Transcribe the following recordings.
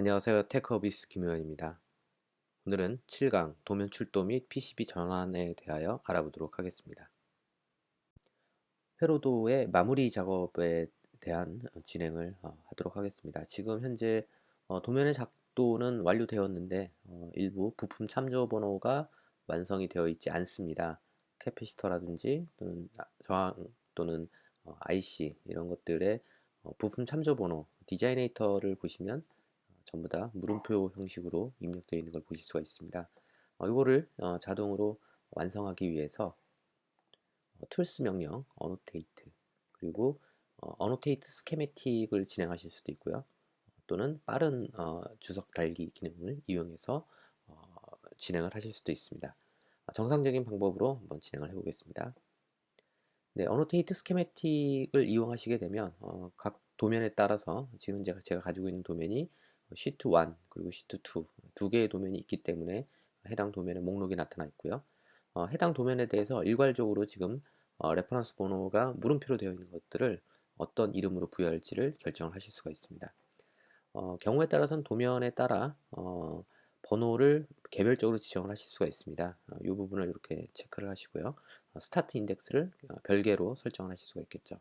안녕하세요. 테크어비스 김효연입니다. 오늘은 7강 도면 출도 및 PCB 전환에 대하여 알아보도록 하겠습니다. 회로도의 마무리 작업에 대한 진행을 어, 하도록 하겠습니다. 지금 현재 어, 도면의 작도는 완료되었는데 어, 일부 부품 참조 번호가 완성이 되어 있지 않습니다. 캐피시터라든지 또는 저항 또는 IC 이런 것들의 부품 참조 번호 디자이네이터를 보시면 전부 다 물음표 형식으로 입력되어 있는 걸 보실 수가 있습니다. 어, 이거를 어, 자동으로 완성하기 위해서 어, 툴스 명령 어노테이트 그리고 어, 어노테이트 스케메틱을 진행하실 수도 있고요. 또는 빠른 어, 주석 달기 기능을 이용해서 어, 진행을 하실 수도 있습니다. 정상적인 방법으로 한번 진행을 해보겠습니다. 네, 어노테이트 스케메틱을 이용하시게 되면 어, 각 도면에 따라서 지금 제가 가지고 있는 도면이 시트 1 그리고 시트 2 두 개의 도면이 있기 때문에 해당 도면의 목록이 나타나 있고요. 어, 해당 도면에 대해서 일괄적으로 지금 어, 레퍼런스 번호가 물음표로 되어 있는 것들을 어떤 이름으로 부여할지를 결정을 하실 수가 있습니다. 어, 경우에 따라서는 도면에 따라 어, 번호를 개별적으로 지정을 하실 수가 있습니다. 어, 이 부분을 이렇게 체크를 하시고요. 어, 스타트 인덱스를 어, 별개로 설정을 하실 수가 있겠죠.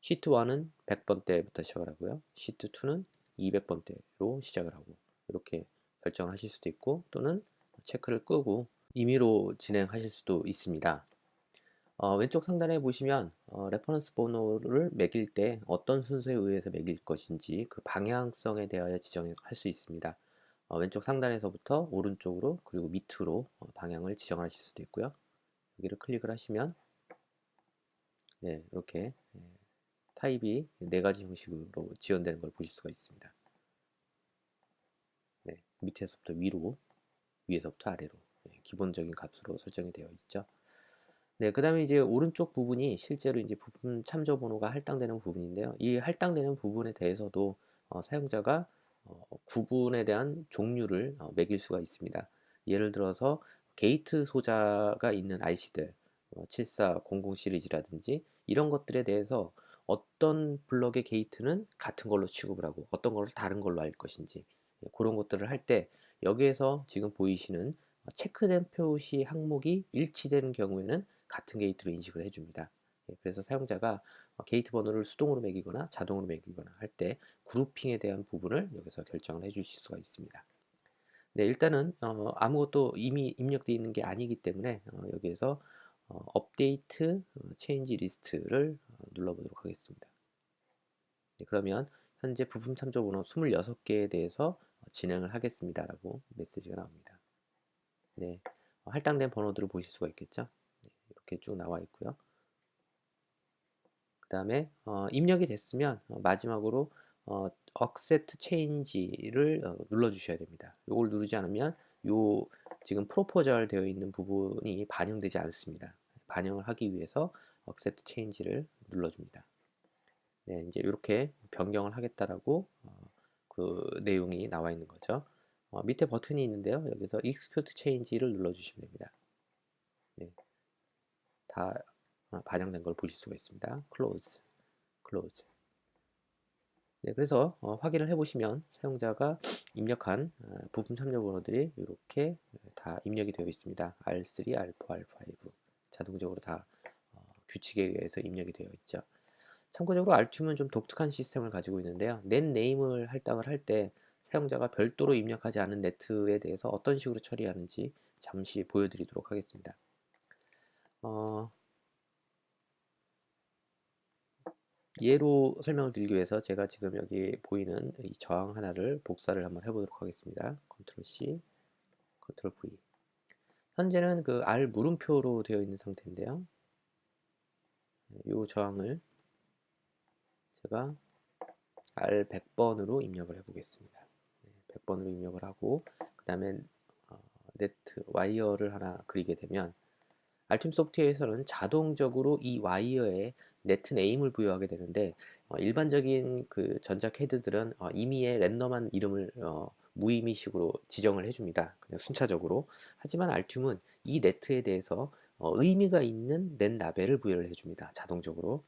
시트 1은 100번대부터 시작을 하고요. 시트 2는 200번대로 시작을 하고 이렇게 결정을 하실 수도 있고 또는 체크를 끄고 임의로 진행하실 수도 있습니다. 어, 왼쪽 상단에 보시면 어, 레퍼런스 번호를 매길 때 어떤 순서에 의해서 매길 것인지 그 방향성에 대하여 지정할 수 있습니다. 어, 왼쪽 상단에서부터 오른쪽으로 그리고 밑으로 어, 방향을 지정하실 수도 있고요. 여기를 클릭을 하시면 네, 이렇게 네, 타입이 네 가지 형식으로 지원되는 걸 보실 수가 있습니다. 네, 밑에서부터 위로, 위에서부터 아래로 네, 기본적인 값으로 설정이 되어 있죠. 네, 그 다음에 이제 오른쪽 부분이 실제로 이제 부품 참조 번호가 할당되는 부분인데요. 이 할당되는 부분에 대해서도 어, 사용자가 어, 구분에 대한 종류를 어, 매길 수가 있습니다. 예를 들어서 게이트 소자가 있는 IC들, 7400 시리즈라든지 이런 것들에 대해서 어떤 블럭의 게이트는 같은 걸로 취급을 하고 어떤 걸 다른 걸로 할 것인지 예, 그런 것들을 할 때 여기에서 지금 보이시는 체크된 표시 항목이 일치되는 경우에는 같은 게이트로 인식을 해줍니다. 예, 그래서 사용자가 게이트 번호를 수동으로 매기거나 자동으로 매기거나 할 때 그룹핑에 대한 부분을 여기서 결정을 해 주실 수가 있습니다. 네, 일단은 어, 아무것도 이미 입력되어 있는 게 아니기 때문에 어, 여기에서 어, 업데이트 체인지 리스트를 눌러보도록 하겠습니다. 네, 그러면 현재 부품 참조 번호 26개에 대해서 진행을 하겠습니다 라고 메시지가 나옵니다. 네, 어, 할당된 번호들을 보실 수가 있겠죠. 네, 이렇게 쭉 나와 있고요. 그 다음에 어, 입력이 됐으면 어, 마지막으로 어, accept change를 어, 눌러 주셔야 됩니다. 이걸 누르지 않으면 요 지금 프로포절 되어 있는 부분이 반영되지 않습니다. 반영을 하기 위해서 accept change를 눌러줍니다. 네, 이제 이렇게 변경을 하겠다라고 어, 그 내용이 나와 있는 거죠. 어, 밑에 버튼이 있는데요. 여기서 execute change를 눌러주시면 됩니다. 네, 다 어, 반영된 걸 보실 수가 있습니다. close, close. 네, 그래서 어, 확인을 해보시면 사용자가 입력한 어, 부품 참여 번호들이 이렇게 다 입력이 되어 있습니다. R3, R4, R5 자동적으로 다 규칙에 의해서 입력이 되어 있죠. 참고적으로 알툼은 좀 독특한 시스템을 가지고 있는데요. 넷 네임을 할당을 할 때 사용자가 별도로 입력하지 않은 네트에 대해서 어떤 식으로 처리하는지 잠시 보여드리도록 하겠습니다. 어, 예로 설명을 드리기 위해서 제가 지금 여기 보이는 이 저항 하나를 복사를 한번 해보도록 하겠습니다. 컨트롤 C, 컨트롤 V. 현재는 그 R 물음표로 되어 있는 상태인데요. 이 저항을 제가 R 100번으로 입력을 해 보겠습니다. 100번으로 입력을 하고 그 다음에 어, 네트 와이어를 하나 그리게 되면 알팀 소프트웨어에서는 자동적으로 이 와이어에 네트 네임을 부여하게 되는데 어, 일반적인 그 전자 캐드들은 어, 임의의 랜덤한 이름을 어, 무의미식으로 지정을 해줍니다. 그냥 순차적으로. 하지만 알툼은 이 네트에 대해서 어, 의미가 있는 넷 라벨을 부여를 해줍니다. 자동적으로.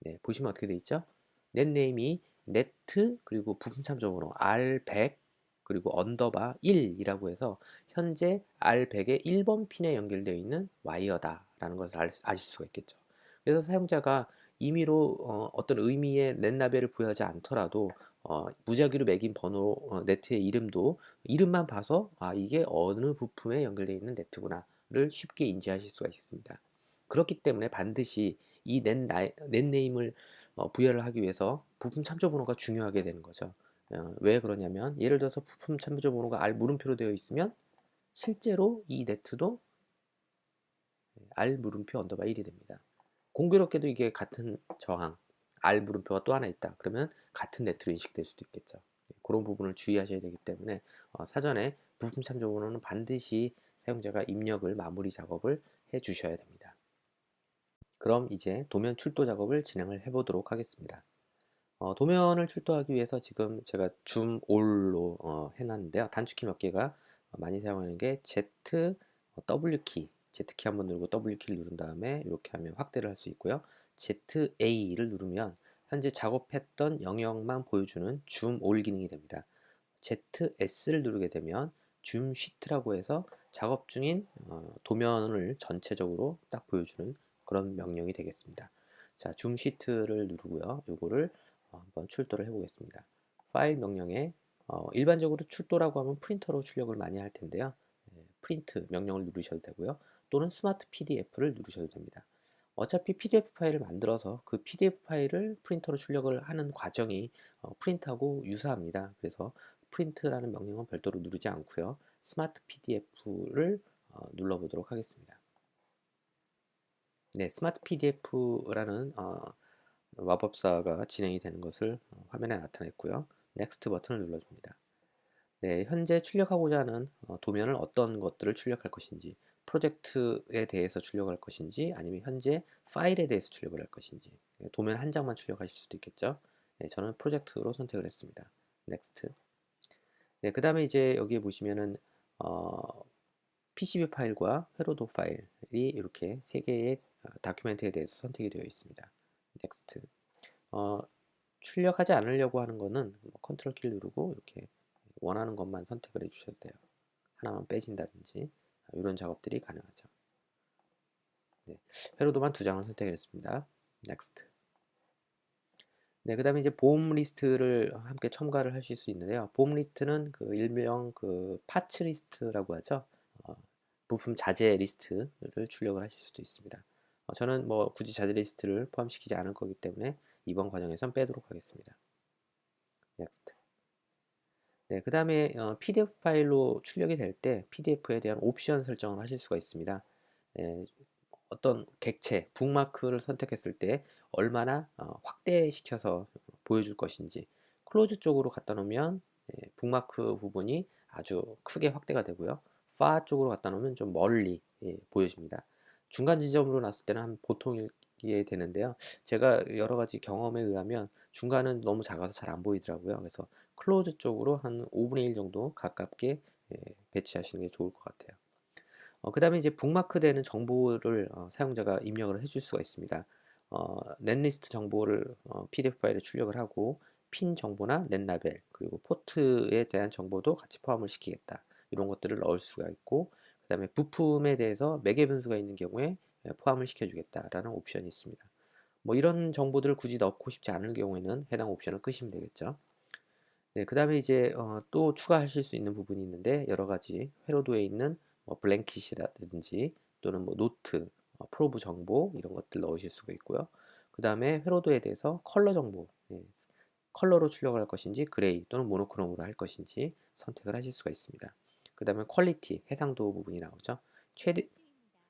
네, 보시면 어떻게 돼 있죠? 넷네임이 네트 그리고 부품 참조 번호 R100 그리고 언더바 1이라고 해서 현재 R100의 1번 핀에 연결되어 있는 와이어다라는 것을 아실 수가 있겠죠. 그래서 사용자가 임의로 어, 떤 의미의 넷라벨을 부여하지 않더라도 어, 무작위로 매긴 번호 어, 네트의 이름도 이름만 봐서 아 이게 어느 부품에 연결되어 있는 네트구나를 쉽게 인지하실 수가 있습니다. 그렇기 때문에 반드시 이 넷, 넷네임을 어, 부여를 하기 위해서 부품 참조 번호가 중요하게 되는 거죠. 어, 왜 그러냐면 예를 들어서 부품 참조 번호가 R 물음표로 되어 있으면 실제로 이 네트도 R 물음표 언더바 1이 됩니다. 공교롭게도 이게 같은 저항 R 물음표가 또 하나 있다. 그러면 같은 네트로 인식될 수도 있겠죠. 그런 부분을 주의하셔야 되기 때문에 어, 사전에 부품 참조 번호는 반드시 사용자가 입력을 마무리 작업을 해 주셔야 됩니다. 그럼 이제 도면 출도 작업을 진행을 해 보도록 하겠습니다. 어, 도면을 출도하기 위해서 지금 제가 줌 올로 어, 해놨는데요. 단축키 몇 개가 많이 사용하는 게 Z, W 키, Z 키 한번 누르고 W 키를 누른 다음에 이렇게 하면 확대를 할 수 있고요. ZA를 누르면 현재 작업했던 영역만 보여주는 줌 올 기능이 됩니다. ZS를 누르게 되면 줌 시트라고 해서 작업 중인 어, 도면을 전체적으로 딱 보여주는 그런 명령이 되겠습니다. 자, 줌 시트를 누르고요. 이거를 어, 한번 출도를 해보겠습니다. 파일 명령에 어, 일반적으로 출도라고 하면 프린터로 출력을 많이 할 텐데요. 네, 프린트 명령을 누르셔도 되고요. 또는 스마트 PDF를 누르셔도 됩니다. 어차피 PDF 파일을 만들어서 그 PDF 파일을 프린터로 출력을 하는 과정이 어, 프린트하고 유사합니다. 그래서 프린트라는 명령은 별도로 누르지 않고요. 스마트 PDF를 어, 눌러보도록 하겠습니다. 네, 스마트 PDF라는 어, 마법사가 진행이 되는 것을 어, 화면에 나타냈고요. 넥스트 버튼을 눌러줍니다. 네, 현재 출력하고자 하는 어, 도면을 어떤 것들을 출력할 것인지 프로젝트에 대해서 출력할 것인지 아니면 현재 파일에 대해서 출력을 할 것인지 네, 도면 한 장만 출력하실 수도 있겠죠. 네, 저는 프로젝트로 선택을 했습니다. 넥스트. 네, 그 다음에 이제 여기 에 보시면은 어, PCB 파일과 회로도 파일이 이렇게 세 개의 어, 다큐멘트에 대해서 선택이 되어 있습니다. 넥스트. 어, 출력하지 않으려고 하는 거는 뭐 컨트롤 키를 누르고 이렇게 원하는 것만 선택을 해 주셔도 돼요. 하나만 빼진다든지 이런 작업들이 가능하죠. 네, 회로도만 두 장을 선택했습니다. 넥스트. 네, 그 다음에 이제 보험 리스트를 함께 첨가를 하실 수 있는데요. 보험 리스트는 그 일명 그 파츠 리스트라고 하죠. 어, 부품 자재 리스트를 출력을 하실 수도 있습니다. 어, 저는 뭐 굳이 자재 리스트를 포함시키지 않을 거기 때문에 이번 과정에선 빼도록 하겠습니다. 넥스트. 네, 그 다음에 어, PDF 파일로 출력이 될 때 PDF에 대한 옵션 설정을 하실 수가 있습니다. 네, 어떤 객체, 북마크를 선택했을 때 얼마나 어, 확대시켜서 보여줄 것인지 클로즈 쪽으로 갖다 놓으면 예, 북마크 부분이 아주 크게 확대가 되고요. 파 쪽으로 갖다 놓으면 좀 멀리 예, 보여집니다. 중간 지점으로 놨을 때는 한 보통이게 되는데요. 제가 여러 가지 경험에 의하면 중간은 너무 작아서 잘 안 보이더라고요. 그래서 클로즈 쪽으로 한 5분의 1 정도 가깝게 예, 배치하시는 게 좋을 것 같아요. 어, 그 다음에 이제 북마크 되는 정보를 어, 사용자가 입력을 해줄 수가 있습니다. 어, 넷리스트 정보를 어, PDF 파일에 출력을 하고 핀 정보나 넷라벨 그리고 포트에 대한 정보도 같이 포함을 시키겠다. 이런 것들을 넣을 수가 있고 그 다음에 부품에 대해서 매개 변수가 있는 경우에 예, 포함을 시켜주겠다라는 옵션이 있습니다. 뭐 이런 정보들을 굳이 넣고 싶지 않을 경우에는 해당 옵션을 끄시면 되겠죠. 네, 그 다음에 이제 어, 또 추가하실 수 있는 부분이 있는데 여러 가지 회로도에 있는 뭐 블랭킷이라든지 또는 뭐 노트, 어, 프로브 정보 이런 것들 넣으실 수가 있고요. 그 다음에 회로도에 대해서 컬러 정보, 네, 컬러로 출력을 할 것인지 그레이 또는 모노크롬으로 할 것인지 선택을 하실 수가 있습니다. 그 다음에 퀄리티, 해상도 부분이 나오죠. 최대,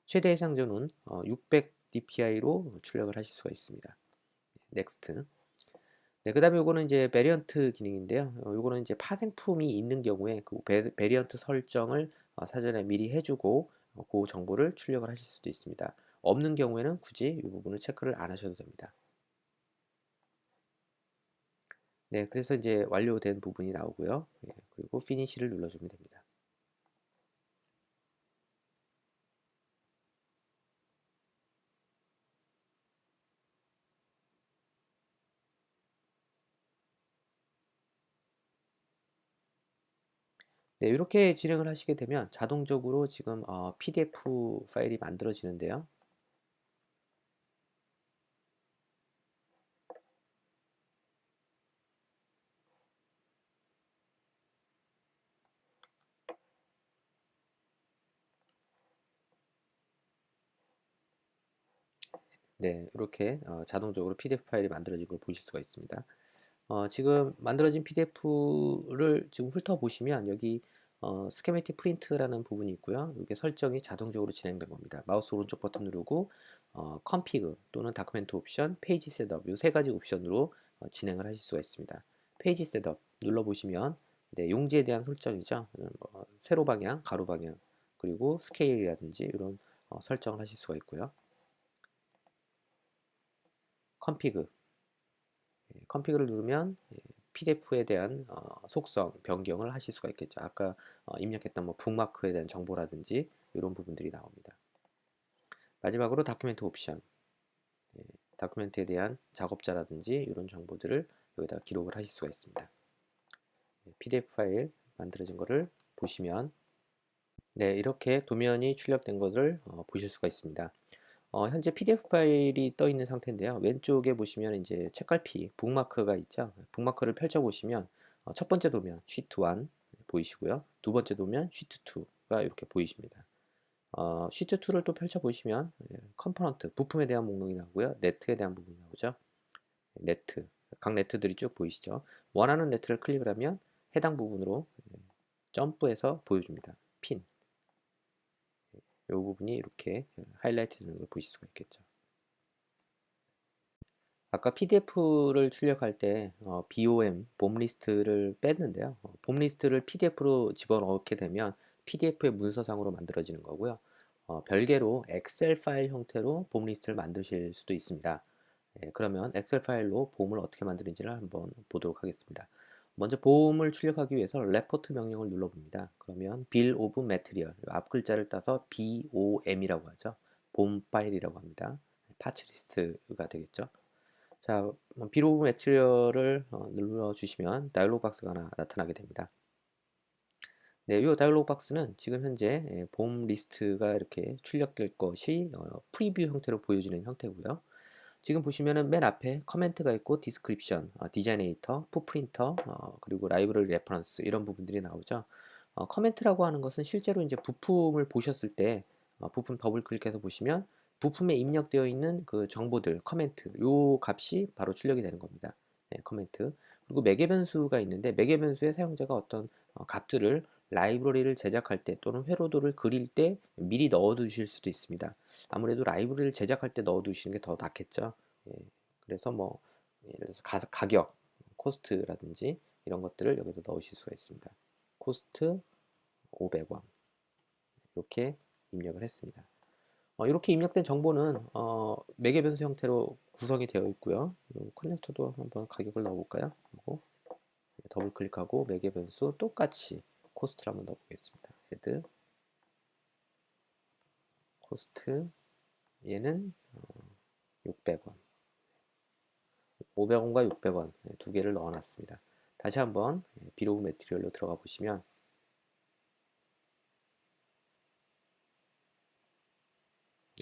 최대 해상도는 어, 600 dpi로 출력을 하실 수가 있습니다. 넥스트. 네, 그 다음에 요거는 이제 베리언트 기능인데요. 어, 요거는 이제 파생품이 있는 경우에 그 베, 베리언트 설정을 어, 사전에 미리 해주고 어, 그 정보를 출력을 하실 수도 있습니다. 없는 경우에는 굳이 이 부분을 체크를 안 하셔도 됩니다. 네, 그래서 이제 완료된 부분이 나오고요. 예, 그리고 피니시를 눌러주면 됩니다. 네, 이렇게 진행을 하시게 되면 자동적으로 지금 어, PDF 파일이 만들어지는데요. 네, 이렇게 어, 자동적으로 PDF 파일이 만들어진 걸 보실 수가 있습니다. 어, 지금 만들어진 PDF를 지금 훑어보시면 여기 어, 스케메틱 프린트라는 부분이 있고요. 이게 설정이 자동적으로 진행된 겁니다. 마우스 오른쪽 버튼 누르고 어, 컴피그 또는 다큐멘트 옵션, 페이지 셋업 이 세 가지 옵션으로 어, 진행을 하실 수가 있습니다. 페이지 셋업 눌러보시면 네, 용지에 대한 설정이죠. 뭐, 세로 방향, 가로 방향, 그리고 스케일이라든지 이런 어, 설정을 하실 수가 있고요. 컴피그 컴피그를 누르면 PDF에 대한 어, 속성 변경을 하실 수가 있겠죠. 아까 어, 입력했던 뭐 북마크에 대한 정보라든지 이런 부분들이 나옵니다. 마지막으로 다큐멘트 옵션 예, 다큐멘트에 대한 작업자라든지 이런 정보들을 여기다 기록을 하실 수가 있습니다. PDF 예, 파일 만들어진 것을 보시면 네 이렇게 도면이 출력된 것을 어, 보실 수가 있습니다. 어, 현재 PDF 파일이 떠 있는 상태인데요. 왼쪽에 보시면 이제 책갈피 북마크가 있죠. 북마크를 펼쳐 보시면 어, 첫 번째 도면 시트 1 보이시고요. 두 번째 도면 시트 2가 이렇게 보이십니다. 어, 시트 2를 또 펼쳐 보시면 예, 컴포넌트 부품에 대한 목록이 나오고요. 네트에 대한 부분이 나오죠. 네트 각 네트들이 쭉 보이시죠. 원하는 네트를 클릭을 하면 해당 부분으로 예, 점프해서 보여줍니다. 핀 이 부분이 이렇게 하이라이트 되는 걸 보실 수가 있겠죠. 아까 PDF를 출력할 때 어, BOM, 봄 리스트를 뺐는데요. 어, 봄 리스트를 PDF로 집어넣게 되면 PDF의 문서상으로 만들어지는 거고요. 어, 별개로 엑셀 파일 형태로 봄 리스트를 만드실 수도 있습니다. 예, 그러면 엑셀 파일로 봄을 어떻게 만드는지를 한번 보도록 하겠습니다. 먼저 보험을 출력하기 위해서 레포트 명령을 눌러봅니다. 그러면 bill of material 앞 글자를 따서 BOM이라고 하죠. 봄 파일이라고 합니다. 파츠 리스트가 되겠죠. 자, of material을 어, 눌러주시면 다이얼로그 박스가 하나 나타나게 됩니다. 네, 이 다이얼로그 박스는 지금 현재 예, 봄 리스트가 이렇게 출력될 것이 어, 프리뷰 형태로 보여지는 형태고요. 지금 보시면은 맨 앞에 커멘트가 있고 디스크립션, 어, 디자이네이터, 푸프린터, 어, 그리고 라이브러리 레퍼런스 이런 부분들이 나오죠. 어, 커멘트라고 하는 것은 실제로 이제 부품을 보셨을 때 어, 부품 더블 클릭해서 보시면 부품에 입력되어 있는 그 정보들, 커멘트, 요 값이 바로 출력이 되는 겁니다. 네, 커멘트. 그리고 매개 변수가 있는데 매개 변수에 사용자가 어떤 어, 값들을 라이브러리를 제작할 때 또는 회로도를 그릴 때 미리 넣어 두실 수도 있습니다. 아무래도 라이브러리를 제작할 때 넣어 두시는 게 더 낫겠죠. 예, 그래서 뭐 예를 들어서 가, 가격, 코스트라든지 이런 것들을 여기서 넣으실 수가 있습니다. 코스트 500원 이렇게 입력을 했습니다. 어, 이렇게 입력된 정보는 어, 매개 변수 형태로 구성이 되어 있고요. 커넥터도 한번 가격을 넣어볼까요? 그리고 더블 클릭하고 매개 변수 똑같이 코스트를 한번 넣어보겠습니다. 헤드 코스트 얘는 600원 어, 500원과 600원 두 개를 넣어놨습니다. 다시 한번 비로그 매트리얼로 들어가 보시면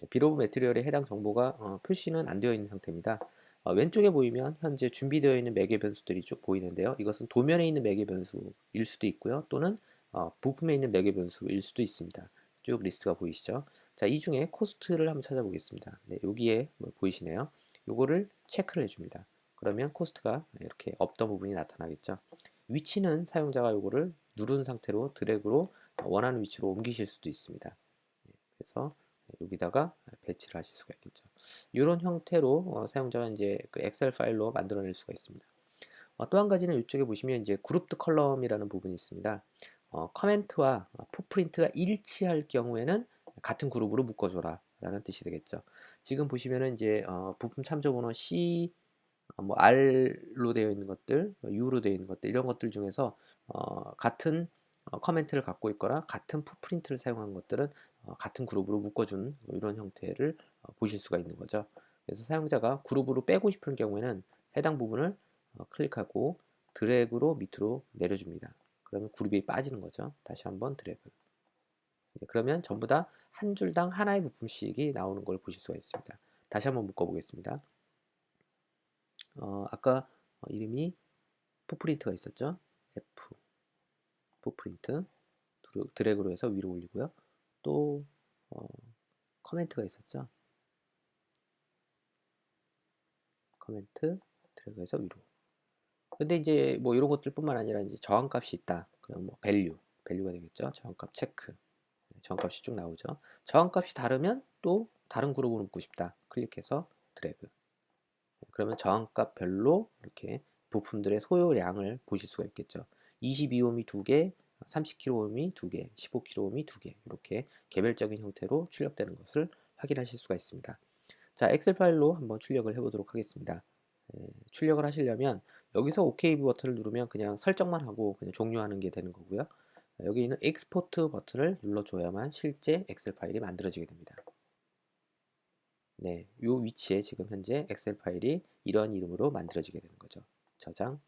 비로브 매트리얼에 해당 정보가 어, 표시는 안 되어 있는 상태입니다. 어, 왼쪽에 보이면 현재 준비되어 있는 매개 변수들이 쭉 보이는데요. 이것은 도면에 있는 매개 변수일 수도 있고요. 또는 어, 부품에 있는 매개 변수일 수도 있습니다. 쭉 리스트가 보이시죠? 자, 이 중에 코스트를 한번 찾아보겠습니다. 네, 여기에 뭐 보이시네요. 요거를 체크를 해줍니다. 그러면 코스트가 이렇게 없던 부분이 나타나겠죠. 위치는 사용자가 요거를 누른 상태로 드래그로 원하는 위치로 옮기실 수도 있습니다. 네, 그래서 여기다가 배치를 하실 수가 있겠죠. 이런 형태로 어, 사용자가 이제 그 엑셀 파일로 만들어낼 수가 있습니다. 어, 또한 가지는 이쪽에 보시면 이제 그룹드 컬럼이라는 부분이 있습니다. 어, 커멘트와 푸프린트가 일치할 경우에는 같은 그룹으로 묶어줘라 라는 뜻이 되겠죠. 지금 보시면은 이제 어, 부품 참조번호 C 어, 뭐 R로 되어 있는 것들, U로 되어 있는 것들 이런 것들 중에서 어, 같은 어, 커멘트를 갖고 있거나 같은 푸프린트를 사용한 것들은 어, 같은 그룹으로 묶어준 뭐 이런 형태를 어, 보실 수가 있는 거죠. 그래서 사용자가 그룹으로 빼고 싶은 경우에는 해당 부분을 어, 클릭하고 드래그로 밑으로 내려줍니다. 그러면 그룹 이 빠지는 거죠. 다시 한번 드래그. 네, 그러면 전부 다 한 줄당 하나의 부품씩이 나오는 걸 보실 수가 있습니다. 다시 한번 묶어 보겠습니다. 어, 아까 어, 이름이 푸프린트가 있었죠. F 푸프린트 드래그로 해서 위로 올리고요. 또 어, 커멘트가 있었죠. 커멘트 드래그해서 위로. 근데 이제 뭐 이런 것들뿐만 아니라 이제 저항값이 있다. 그럼 뭐 밸류, 밸류가 되겠죠. 저항값 체크. 네, 저항값이 쭉 나오죠. 저항값이 다르면 또 다른 그룹으로 묶고 싶다. 클릭해서 드래그. 네, 그러면 저항값별로 이렇게 부품들의 소요량을 보실 수가 있겠죠. 22ohm이 2개, 30kohm이 2개, 15kohm이 2개 이렇게 개별적인 형태로 출력되는 것을 확인하실 수가 있습니다. 자, 엑셀 파일로 한번 출력을 해보도록 하겠습니다. 예, 출력을 하시려면 여기서 OK 버튼을 누르면 그냥 설정만 하고 그냥 종료하는 게 되는 거고요. 여기 있는 익스포트 버튼을 눌러줘야만 실제 엑셀 파일이 만들어지게 됩니다. 네, 이 위치에 지금 현재 엑셀 파일이 이러한 이름으로 만들어지게 되는 거죠. 저장.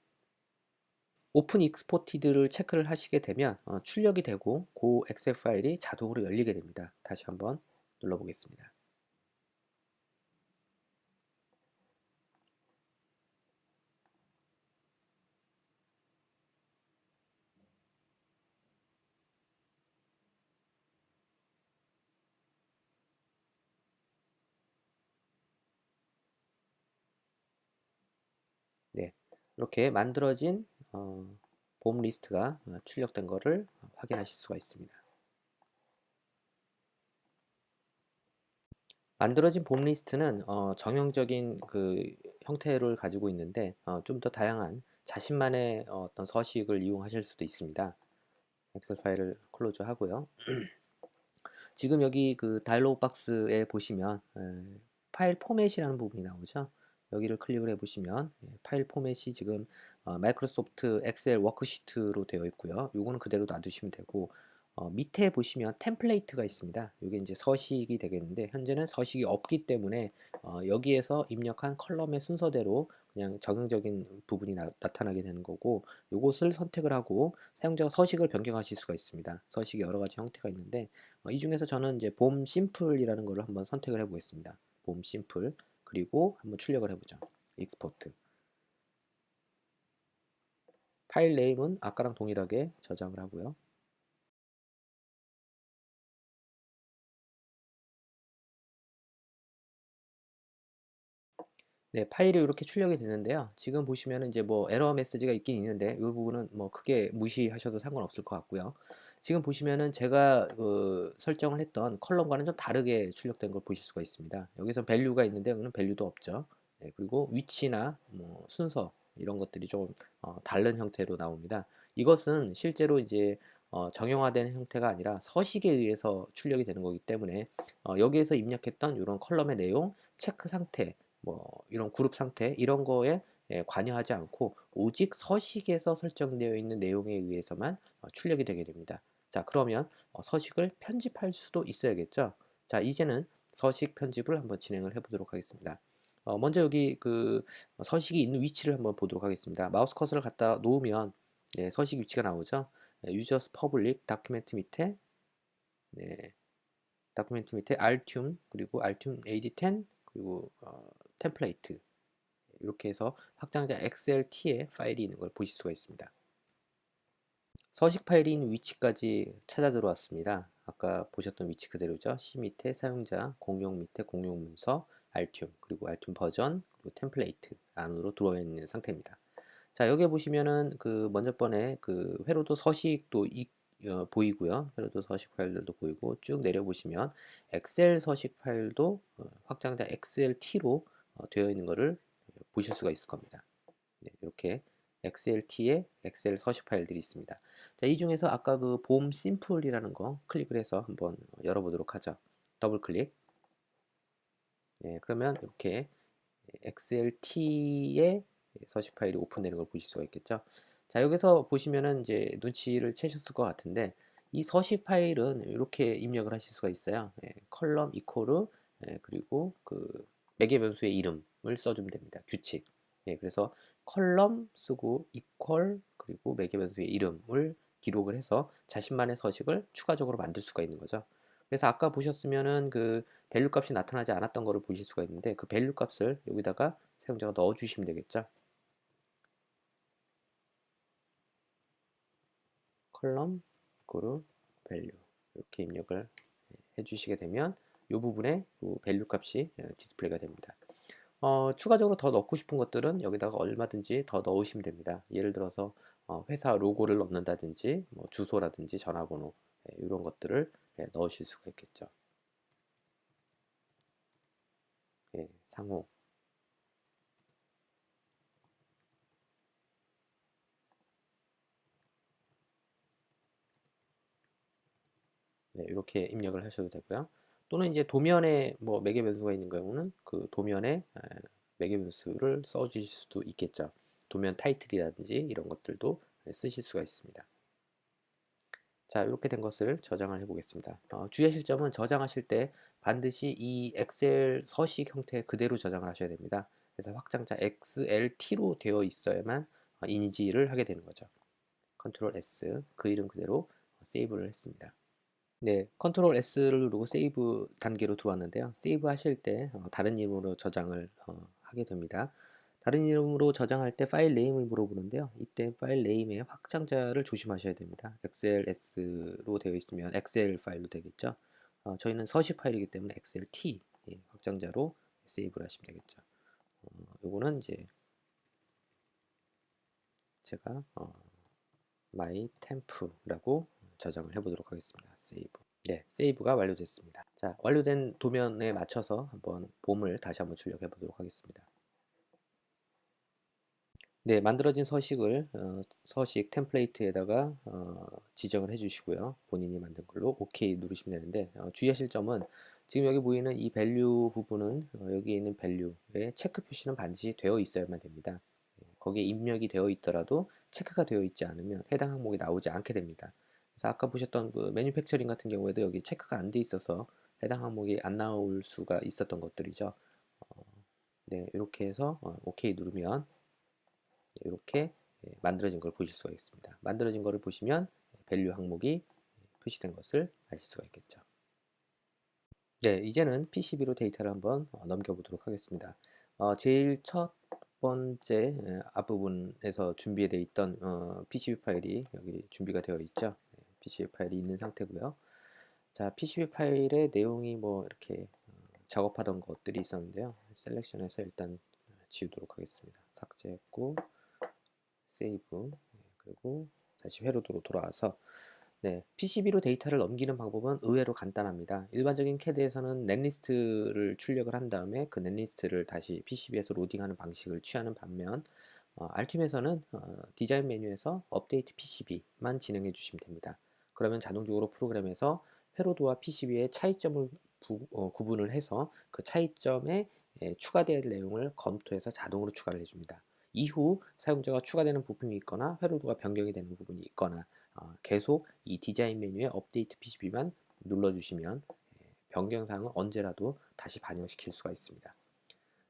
오픈 익스포티드를 체크를 하시게 되면 어, 출력이 되고 그 엑셀 파일이 자동으로 열리게 됩니다. 다시 한번 눌러보겠습니다. 네, 이렇게 만들어진 어, 봄 리스트가 어, 출력된 것을 확인하실 수가 있습니다. 만들어진 봄 리스트는 어, 정형적인 그 형태를 가지고 있는데 어, 좀 더 다양한 자신만의 어떤 서식을 이용하실 수도 있습니다. 엑셀 파일을 클로즈 하고요. 지금 여기 그 다이로그 박스에 보시면 에, 파일 포맷이라는 부분이 나오죠. 여기를 클릭을 해 보시면 예, 파일 포맷이 지금 어, 마이크로소프트 엑셀 워크시트로 되어 있고요. 요거는 그대로 놔두시면 되고 어, 밑에 보시면 템플레이트가 있습니다. 이게 이제 서식이 되겠는데 현재는 서식이 없기 때문에 어, 여기에서 입력한 컬럼의 순서대로 그냥 적용적인 부분이 나, 타나게 되는 거고 이것을 선택을 하고 사용자가 서식을 변경하실 수가 있습니다. 서식이 여러 가지 형태가 있는데 어, 이 중에서 저는 이제 봄 심플이라는 것을 한번 선택을 해 보겠습니다. 봄 심플 그리고 한번 출력을 해보죠. 익스포트 파일 네임은 아까랑 동일하게 저장을 하고요. 네, 파일이 이렇게 출력이 되는데요. 지금 보시면 이제 뭐 에러 메시지가 있긴 있는데 이 부분은 뭐 크게 무시하셔도 상관없을 것 같고요. 지금 보시면은 제가 그 설정을 했던 컬럼과는 좀 다르게 출력된 걸 보실 수가 있습니다. 여기서 밸류가 있는데 여기는 밸류도 없죠. 네, 그리고 위치나 뭐 순서 이런 것들이 좀 어, 다른 형태로 나옵니다. 이것은 실제로 이제 어, 정형화된 형태가 아니라 서식에 의해서 출력이 되는 거기 때문에 어, 여기에서 입력했던 이런 컬럼의 내용, 체크 상태, 뭐 이런 그룹 상태 이런 거에 예, 관여하지 않고 오직 서식에서 설정되어 있는 내용에 의해서만 어, 출력이 되게 됩니다. 자 그러면 어, 서식을 편집할 수도 있어야겠죠. 자 이제는 서식 편집을 한번 진행을 해 보도록 하겠습니다. 어, 먼저 여기 그 서식이 있는 위치를 한번 보도록 하겠습니다. 마우스 커서를 갖다 놓으면 네, 서식 위치가 나오죠. 네, 유저스 퍼블릭 다큐멘트 밑에 네, 다큐멘트 밑에 알튠 그리고 알튠 AD10 그리고 어, 템플레이트 이렇게 해서 확장자 XLT에 파일이 있는 걸 보실 수가 있습니다. 서식 있는 위치까지 찾아 들어왔습니다. 아까 보셨던 위치 그대로죠. C 밑에 사용자, 공용 밑에 공용 문서, 알튠, 그리고 알튠 버전, 그리고 템플레이트 안으로 들어와 있는 상태입니다. 자, 여기 보시면은 그 먼저 번에 그 회로도 서식도 이, 어, 보이고요. 회로도 서식 파일들도 보이고 쭉 내려 보시면 엑셀 서식 파일도 어, 확장자 XLT로 어, 되어 있는 것을 보실 수가 있을 겁니다. 네, 이렇게 XLT에 엑셀 서식 파일들이 있습니다. 자, 이 중에서 아까 그 봄 심플이라는 거 클릭을 해서 한번 열어보도록 하죠. 더블 클릭. 네, 그러면 이렇게 XLT의 서식 파일이 오픈되는 걸 보실 수가 있겠죠. 자, 여기서 보시면은 이제 눈치를 채셨을 것 같은데 이 서식 파일은 이렇게 입력을 하실 수가 있어요. 예, 컬럼 이코르 예, 그리고 그 매개 변수의 이름을 써주면 됩니다. 규칙. 예, 그래서 컬럼 쓰고 equal 그리고 매개 변수의 이름을 기록을 해서 자신만의 서식을 추가적으로 만들 수가 있는 거죠. 그래서 아까 보셨으면은 그 밸류 값이 나타나지 않았던 거를 보실 수가 있는데 그 밸류 값을 여기다가 사용자가 넣어 주시면 되겠죠. 컬럼 그룹 밸류 이렇게 입력을 해 주시게 되면 이 부분에 그 밸류 값이 디스플레이가 됩니다. 어, 추가적으로 더 넣고 싶은 것들은 여기다가 얼마든지 더 넣으시면 됩니다. 예를 들어서 어, 회사 로고를 넣는다든지 뭐 주소라든지 전화번호 예, 이런 것들을 예, 넣으실 수가 있겠죠. 예, 상호 네, 이렇게 입력을 하셔도 되고요. 또는 이제 도면에 뭐 매개 변수가 있는 경우는 그 도면에 매개 변수를 써 주실 수도 있겠죠. 도면 타이틀이라든지 이런 것들도 쓰실 수가 있습니다. 자 이렇게 된 것을 저장을 해 보겠습니다 어, 주의하실 점은 저장하실 때 반드시 이 엑셀 서식 형태 그대로 저장을 하셔야 됩니다 그래서 확장자 XLT로 되어 있어야만 어, 인지를 하게 되는 거죠 컨트롤 S 그 이름 그대로 세이브를 했습니다 네, 컨트롤 S를 누르고 세이브 단계로 들어왔는데요. 세이브 하실 때 어, 다른 이름으로 저장을 어, 하게 됩니다. 다른 이름으로 저장할 때 파일 네임을 물어보는데요. 이때 파일 네임의 확장자를 조심하셔야 됩니다. XLS로 되어 있으면 XL 파일로 되겠죠. 어, 저희는 서식 파일이기 때문에 XLT 예, 확장자로 세이브를 하시면 되겠죠. 어, 요거는 이제 제가 어, my temp라고 저장을 해보도록 하겠습니다. 세이브. 네, 세이브가 완료됐습니다. 자, 완료된 도면에 맞춰서 한번 봄을 다시 한번 출력해 보도록 하겠습니다. 네, 만들어진 서식을 어, 서식 템플레이트에다가 어, 지정을 해주시고요. 본인이 만든 걸로 OK 누르시면 되는데 어, 주의하실 점은 지금 여기 보이는 이 밸류 부분은 어, 여기에 있는 밸류에 체크 표시는 반드시 되어 있어야만 됩니다. 예, 거기에 입력이 되어 있더라도 체크가 되어 있지 않으면 해당 항목이 나오지 않게 됩니다. 그래서 아까 보셨던 그 매뉴팩처링 같은 경우에도 여기 체크가 안 돼 있어서 해당 항목이 안 나올 수가 있었던 것들이죠. 어, 네, 이렇게 해서 어, OK 누르면 이렇게 예, 만들어진 걸 보실 수가 있습니다. 만들어진 것을 보시면 밸류 항목이 표시된 것을 아실 수가 있겠죠. 네, 이제는 PCB로 데이터를 한번 어, 넘겨보도록 하겠습니다. 어, 제일 첫 번째 예, 앞부분에서 준비되어 있던 어, PCB 파일이 여기 준비가 되어 있죠. 네, PCB 파일이 있는 상태고요. 자, PCB 파일의 내용이 뭐 이렇게 어, 작업하던 것들이 있었는데요. 셀렉션해서 일단 지우도록 하겠습니다. 삭제했고 세이브 네, 그리고 다시 회로도로 돌아와서 네, PCB로 데이터를 넘기는 방법은 의외로 간단합니다. 일반적인 CAD에서는 넷리스트를 출력을 한 다음에 그 넷리스트를 다시 PCB에서 로딩하는 방식을 취하는 반면 어, 알팀에서는 어, 디자인 메뉴에서 업데이트 PCB만 진행해 주시면 됩니다. 그러면 자동적으로 프로그램에서 회로도와 PCB의 차이점을 부, 어, 구분을 해서 그 차이점에 예, 추가될 내용을 검토해서 자동으로 추가를 해줍니다. 이후 사용자가 추가되는 부품이 있거나 회로도가 변경이 되는 부분이 있거나 어, 계속 이 디자인 메뉴에 업데이트 PCB만 눌러주시면 예, 변경사항은 언제라도 다시 반영시킬 수가 있습니다.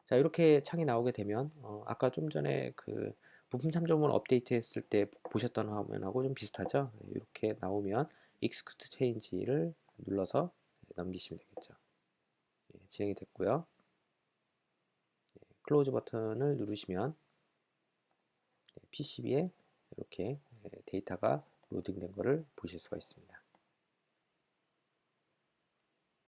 자 이렇게 창이 나오게 되면 어, 아까 좀 전에 그 부품 참조문 업데이트 했을 때 보셨던 화면하고 좀 비슷하죠? 이렇게 나오면 Execute Change를 눌러서 넘기시면 되겠죠. 예, 진행이 됐고요. 클로즈 예, 버튼을 누르시면 PCB에 이렇게 데이터가 로딩된 것을 보실 수가 있습니다.